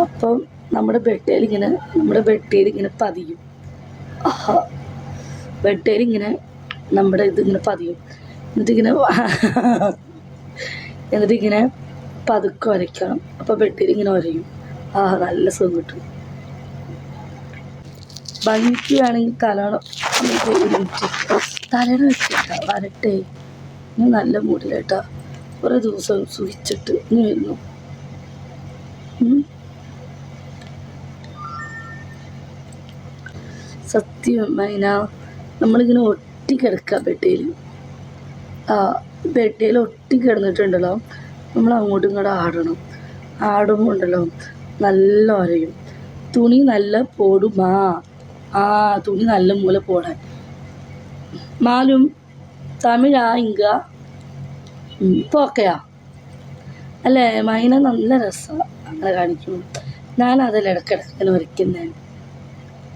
അപ്പം നമ്മുടെ ബെഡേൽ ഇങ്ങനെ നമ്മുടെ ബെഡേൽ ഇങ്ങനെ പതിയും. ആഹാ. ബെഡേൽ ഇങ്ങനെ നമ്മുടെ ഇതിങ്ങനെ പതിയും. എന്നിട്ടിങ്ങനെ എന്നിട്ടിങ്ങനെ പതുക്കെ ഒരയ്ക്കണം. അപ്പോൾ ബെഡേൽ ഇങ്ങനെ ഒരയും. ആ നല്ല സുഖം കിട്ടും. ഭംഗിക്ക് വേണമെങ്കിൽ മിനിറ്റ്. തലണ വെച്ചിട്ടാ വരട്ടെ. ഇനി നല്ല മൂടിലേട്ടാ കുറേ ദിവസം സുഖിച്ചിട്ട് ഇനി വരുന്നു. സത്യം മൈന നമ്മളിങ്ങനെ ഒട്ടിക്കിടക്കുക പെട്ടിയിൽ ആ ബെഡേൽ ഒട്ടിക്കിടന്നിട്ടുണ്ടല്ലോ നമ്മൾ അങ്ങോട്ടും ഇങ്ങോട്ടും ആടണം. ആടുമ്പോൾ ഉണ്ടല്ലോ നല്ല ഒരയും. തുണി നല്ല പോടുമാ. ആ തുണി നല്ല മൂല പോടാൻ. മാലും തമിഴാ ഇങ്ക ഇപ്പോൾ ഓക്കെയാ? അല്ലേ? മൈന നല്ല രസമാണ് അങ്ങനെ കാണിക്കും. ഞാൻ ഇടയ്ക്കിടയ്ക്ക് ഇങ്ങനെ വരയ്ക്കുന്നതാണ്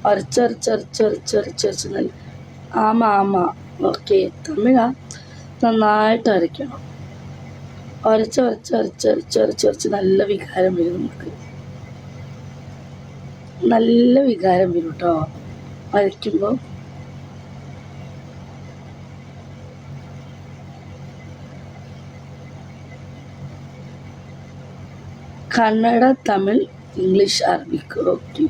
ഒരച്ചൊരച്ചൊരച്ചൊരച്ചൊരച്ചൊരച്ച് നല്ല ആമ ആമ ഓക്കെ തമിഴാ നന്നായിട്ട് അരയ്ക്കണം നല്ല വികാരം വരും നമുക്ക് നല്ല വികാരം വരും കേട്ടോ വരയ്ക്കുമ്പോൾ Kannada Tamil English Arabic okay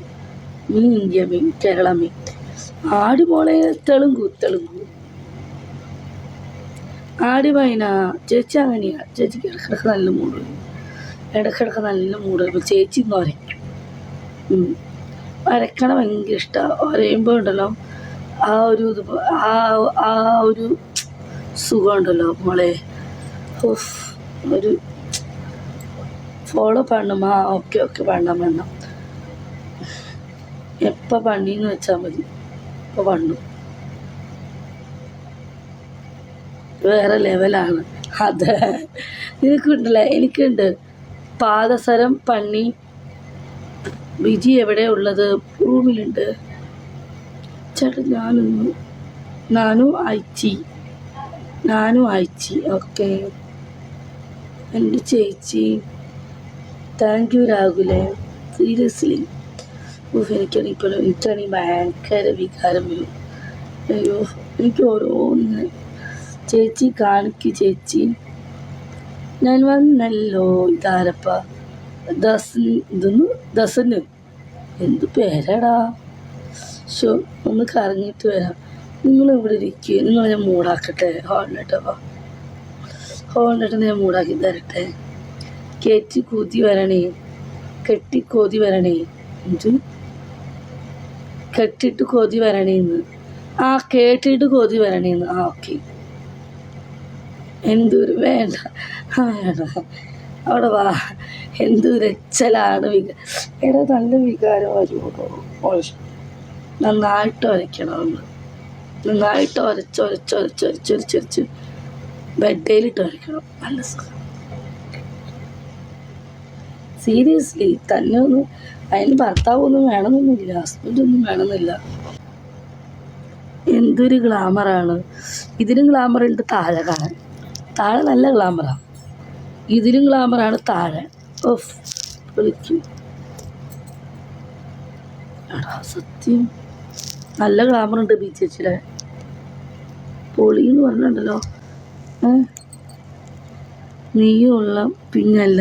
നീ ഇന്ത്യമേ കേരളമേ ആടുമോളെ തെളുങ്കു തെളുങ്കു ആടുമായിന ചേച്ചി അങ്ങനെയാണ് ചേച്ചിക്ക് ഇടക്കിടക്ക് നല്ല മൂട് ഇടക്കിടക്ക് നല്ല മൂട് ചേച്ചി ഇന്ന് വരയ്ക്കും. വരക്കണ ഭയങ്കര ഇഷ്ടമാണ് വരയുമ്പോൾ ഉണ്ടല്ലോ ആ ഒരു ഇത് ആ ആ ഒരു സുഖമുണ്ടല്ലോ മോളെ. ഒരു ഫോളോ പാടണം ആ ഓക്കെ ഓക്കെ പാടണം വേണം എപ്പോൾ പണിന്ന് വെച്ചാൽ മതി. ഇപ്പോൾ പണ്ണു വേറെ ലെവലാണ്. അതെ. നിനക്കുണ്ടല്ലേ? എനിക്കുണ്ട്. പാദസരം പണി വിജി എവിടെ ഉള്ളത്? റൂമിലുണ്ട് ചേട്ടാ ഞാനൊന്നു നാനു അയച്ചി. നാനു അയച്ചി. ഓക്കെ. എന്റെ ചേച്ചി. താങ്ക് യു രാഹുലേ. സീരിയസ്ലി. എനിക്കാണെങ്കിൽ ഇപ്പോഴും എനിക്കാണെങ്കിൽ ഭയങ്കര വികാരം വരും അയ്യോ എനിക്ക് ഓരോന്ന് ചേച്ചി കാണിക്ക് ചേച്ചി. ഞാൻ വന്നല്ലോ ഇതാരപ്പ? ദസൻ ഇതൊന്ന് ദസന്. എന്ത് പേരടാ? ഷോ ഒന്ന് കറങ്ങിയിട്ട് വരാം. നിങ്ങൾ ഇവിടെ ഇരിക്കുക നിങ്ങൾ ഞാൻ മൂടാക്കട്ടെ? ഹോളിട്ടോ ഹോളിട്ട് ഞാൻ മൂടാക്കി തരട്ടെ? കയറ്റി കൂതി വരണേ കെട്ടി കോതി വരണേ. എന്ത്? കെട്ടിട്ട് കൊതി വരണേന്ന്. ആ കേട്ടിട്ട് കൊതി വരണേന്ന്. ആ ഓക്കെ. എന്തൊരു വേണ്ട. അവിടെ വാ. എന്തൊരു എച്ചലാണ് വിക എടാ നല്ല വികാരം വരുമോ നന്നായിട്ട് ഒരയ്ക്കണം നന്നായിട്ട് ഉരച്ച് ബെഡേലിട്ട് ഒരയ്ക്കണം. നല്ല സുഖം. സീരിയസ്ലി തന്നെ ഒന്ന് അതിന് ഭർത്താവൊന്നും വേണമെന്നൊന്നുമില്ല ഹസ്ബൻഡൊന്നും വേണമെന്നില്ല. എന്തൊരു ഗ്ലാമറാണ് ഇതിനും ഗ്ലാമറുണ്ട് താഴെ കാണാൻ. താഴെ നല്ല ഗ്ലാമറാണ് ഇതിലും ഗ്ലാമറാണ് താഴെ. ഓഫ് വിളിക്കും. സത്യം. നല്ല ഗ്ലാമറുണ്ട് ബി ചേച്ചിയുടെ പൊളി എന്ന് പറഞ്ഞിട്ടുണ്ടല്ലോ. നീയുള്ള പിന്നല്ല.